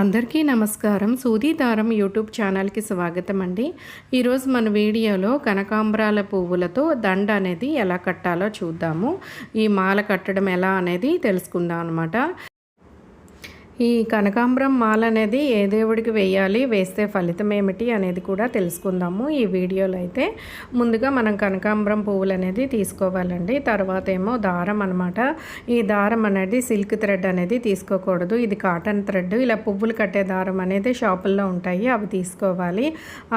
అందరికీ నమస్కారం. సూది దారం యూట్యూబ్ ఛానల్కి స్వాగతం అండి. ఈరోజు మన వీడియోలో కనకాంబరాల పువ్వులతో దండ అనేది ఎలా కట్టాలో చూద్దాము. ఈ మాల కట్టడం ఎలా అనేది తెలుసుకుందాం అనమాట ఈ కనకాంబరం మాల అనేది ఏ దేవుడికి వేయాలి వేస్తే ఫలితం ఏమిటి అనేది కూడా తెలుసుకుందాము. ఈ వీడియోలో అయితే ముందుగా మనం కనకాంబరం పువ్వులు అనేది తీసుకోవాలండి. తర్వాత ఏమో దారం అనమాట ఈ దారం అనేది సిల్క్ థ్రెడ్ అనేది తీసుకోకూడదు. ఇది కాటన్ థ్రెడ్. ఇలా పువ్వులు కట్టే దారం అనేది షాపుల్లో ఉంటాయి. అవి తీసుకోవాలి.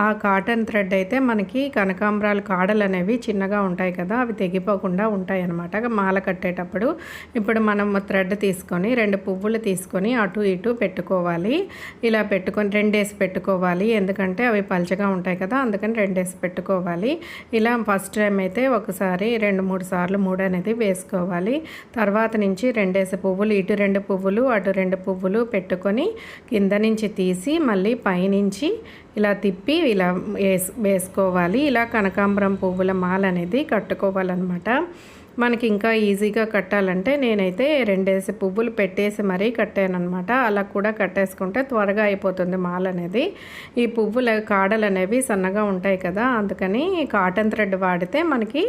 ఆ కాటన్ థ్రెడ్ అయితే మనకి కనకాంబరాల కాడలు అనేవి చిన్నగా ఉంటాయి కదా అవి తెగిపోకుండా ఉంటాయి అనమాట మాల కట్టేటప్పుడు ఇప్పుడు మనం థ్రెడ్ తీసుకొని రెండు పువ్వులు తీసుకొని అటు అటు ఇటు పెట్టుకోవాలి. ఇలా పెట్టుకొని రెండేసి పెట్టుకోవాలి. ఎందుకంటే అవి పలచగా ఉంటాయి కదా అందుకని రెండేసి పెట్టుకోవాలి. ఇలా ఫస్ట్ టైం అయితే ఒకసారి రెండు మూడు సార్లు మూడు అనేది వేసుకోవాలి. తర్వాత నుంచి రెండేసి పువ్వులు ఇటు రెండు పువ్వులు అటు రెండు పువ్వులు పెట్టుకొని కింద నుంచి తీసి మళ్ళీ పైనుంచి ఇలా తిప్పి ఇలా వేస్ వేసుకోవాలి. ఇలా కనకాంబరం పువ్వుల మాల అనేది కట్టుకోవాలన్నమాట. మనకి ఇంకా ఈజీగా కట్టాలంటే నేనైతే రెండేసి పువ్వులు పెట్టేసి మరీ కట్టానమాట అలా కూడా కట్టేసుకుంటే త్వరగా అయిపోతుంది మాల్ అనేది. ఈ పువ్వుల కాడలు అనేవి సన్నగా ఉంటాయి కదా అందుకని కాటన్ థ్రెడ్ వాడితే మనకి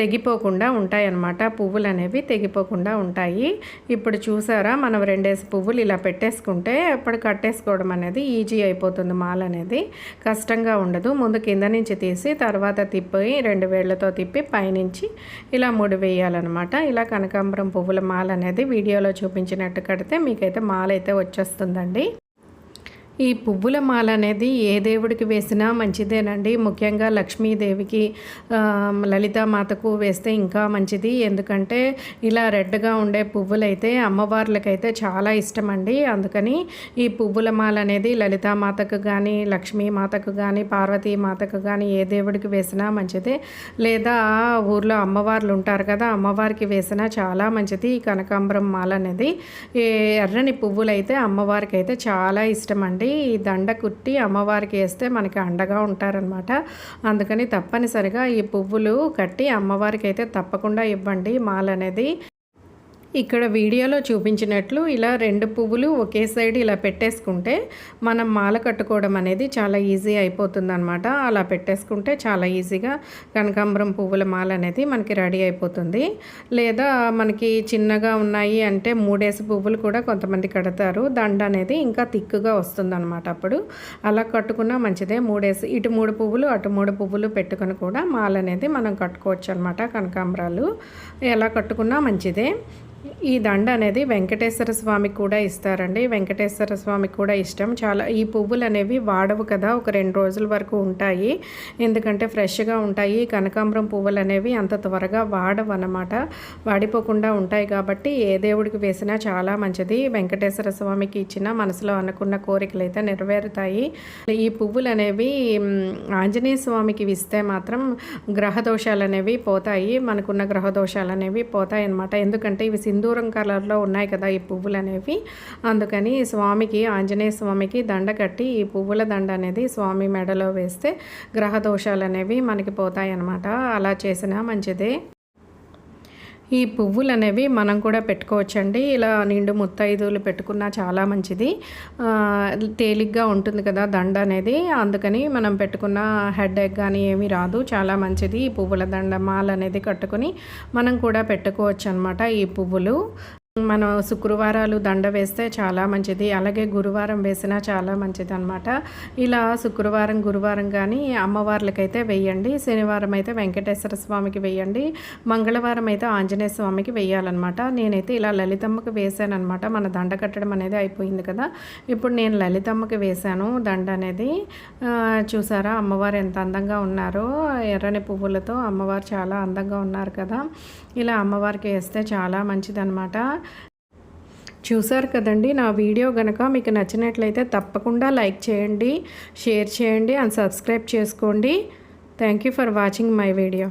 తెగిపోకుండా ఉంటాయి అన్నమాట పువ్వులు అనేవి తెగిపోకుండా ఉంటాయి. ఇప్పుడు చూసారా మనం రెండేసి పువ్వులు ఇలా పెట్టేసుకుంటే అప్పుడు కట్టేసుకోవడం అనేది ఈజీ అయిపోతుంది మాల్ అనేది. కష్టంగా ఉండదు. ముందు కింద నుంచి తీసి తర్వాత తిప్పి రెండు వేళ్ళతో తిప్పి పైనుంచి ఇలా మూడు వేయాలన్నమాట. ఇలా కనకాంబరం పువ్వుల మాల అనేది వీడియోలో చూపించినట్టు కడితే మీకైతే మాల అయితే వచ్చేస్తుందండి. ఈ పువ్వుల మాల అనేది ఏ దేవుడికి వేసినా మంచిదేనండి. ముఖ్యంగా లక్ష్మీదేవికి లలితామాతకు వేస్తే ఇంకా మంచిది. ఎందుకంటే ఇలా రెడ్గా ఉండే పువ్వులైతే అమ్మవార్లకైతే చాలా ఇష్టం అండి అందుకని ఈ పువ్వుల మాల అనేది లలితామాతకు కానీ లక్ష్మీమాతకు కానీ పార్వతీమాతకు కానీ ఏ దేవుడికి వేసినా మంచిదే. లేదా ఊర్లో అమ్మవార్లు ఉంటారు కదా అమ్మవారికి వేసినా చాలా మంచిది ఈ కనకాంబరం మాల అనేది. ఎర్రని పువ్వులైతే అమ్మవారికి అయితే చాలా ఇష్టం అండి ఈ దండ కుట్టి అమ్మవారికి వేస్తే మనకి అండగా ఉంటారనమాట అందుకని తప్పనిసరిగా ఈ పువ్వులు కట్టి అమ్మవారికి అయితే తప్పకుండా ఇవ్వండి. మాల అనేది ఇక్కడ వీడియోలో చూపించినట్లు ఇలా రెండు పువ్వులు ఒకే సైడ్ ఇలా పెట్టేసుకుంటే మనం మాల కట్టుకోవడం అనేది చాలా ఈజీ అయిపోతుంది అనమాట అలా పెట్టేసుకుంటే చాలా ఈజీగా కనకాంబరం పువ్వుల మాల అనేది మనకి రెడీ అయిపోతుంది. లేదా మనకి చిన్నగా ఉన్నాయి అంటే మూడేసి పువ్వులు కూడా కొంతమంది కడతారు. దండ అనేది ఇంకా తిక్కుగా వస్తుంది అనమాట అప్పుడు. అలా కట్టుకున్నా మంచిదే. మూడేసి ఇటు మూడు పువ్వులు అటు మూడు పువ్వులు పెట్టుకుని కూడా మాల అనేది మనం కట్టుకోవచ్చు అనమాట కనకాంబరాలు. ఎలా కట్టుకున్నా మంచిదే. ఈ దండ అనేది వెంకటేశ్వర స్వామికి కూడా ఇస్తారండి. వెంకటేశ్వర స్వామికి కూడా ఇష్టం. చాలా ఈ పువ్వులు అనేవి వాడవు కదా ఒక రెండు రోజుల వరకు ఉంటాయి. ఎందుకంటే ఫ్రెష్గా ఉంటాయి. కనకాంబరం పువ్వులు అనేవి అంత త్వరగా వాడవు అనమాట వాడిపోకుండా ఉంటాయి కాబట్టి ఏ దేవుడికి వేసినా చాలా మంచిది. వెంకటేశ్వర స్వామికి ఇచ్చిన మనసులో అనుకున్న కోరికలు అయితే నెరవేరుతాయి. ఈ పువ్వులు అనేవి ఆంజనేయ స్వామికి ఇస్తే మాత్రం గ్రహ దోషాలు అనేవి పోతాయి. మనకున్న గ్రహదోషాలు అనేవి పోతాయి అనమాట ఎందుకంటే ఇవి సింధూరం కలర్లో ఉన్నాయి కదా ఈ పువ్వులు అనేవి అందుకని స్వామికి ఆంజనేయ స్వామికి దండ కట్టి ఈ పువ్వుల దండ అనేది స్వామి మెడలో వేస్తే గ్రహ దోషాలు అనేవి మనకి పోతాయి అన్నమాట అలా చేసినా మంచిదే. ఈ పువ్వులు అనేవి మనం కూడా పెట్టుకోవచ్చండి. ఇలా నిండు ముత్తైదువులు పెట్టుకున్నా చాలా మంచిది. తేలిగ్గా ఉంటుంది కదా దండ అనేది. అందుకని మనం పెట్టుకున్న హెడ్ ఎగ్ కానీ ఏమీ రాదు. చాలా మంచిది ఈ పువ్వుల దండ మాల అనేది కట్టుకొని మనం కూడా పెట్టుకోవచ్చు అనమాట ఈ పువ్వులు. మనం శుక్రవారాలు దండ వేస్తే చాలా మంచిది. అలాగే గురువారం వేసినా చాలా మంచిది అనమాట ఇలా శుక్రవారం గురువారం కానీ అమ్మవార్లకైతే వెయ్యండి శనివారం అయితే వెంకటేశ్వర స్వామికి వెయ్యండి మంగళవారం అయితే ఆంజనేయ స్వామికి వేయాలన్నమాట. నేనైతే ఇలా లలితమ్మకి వేసాను మన దండ కట్టడం అనేది అయిపోయింది కదా. ఇప్పుడు నేను లలితమ్మకి వేశాను దండ అనేది. చూసారా అమ్మవారు ఎంత అందంగా ఉన్నారో. ఎర్రని పువ్వులతో అమ్మవారు చాలా అందంగా ఉన్నారు కదా. ఇలా అమ్మవారికి వేస్తే చాలా మంచిదన్నమాట. చూసారు కదండి నా వీడియో కనుక మీకు నచ్చినట్లయితే తప్పకుండా లైక్ చేయండి షేర్ చేయండి అండ్ సబ్స్క్రైబ్ చేసుకోండి. Thank you for watching my video.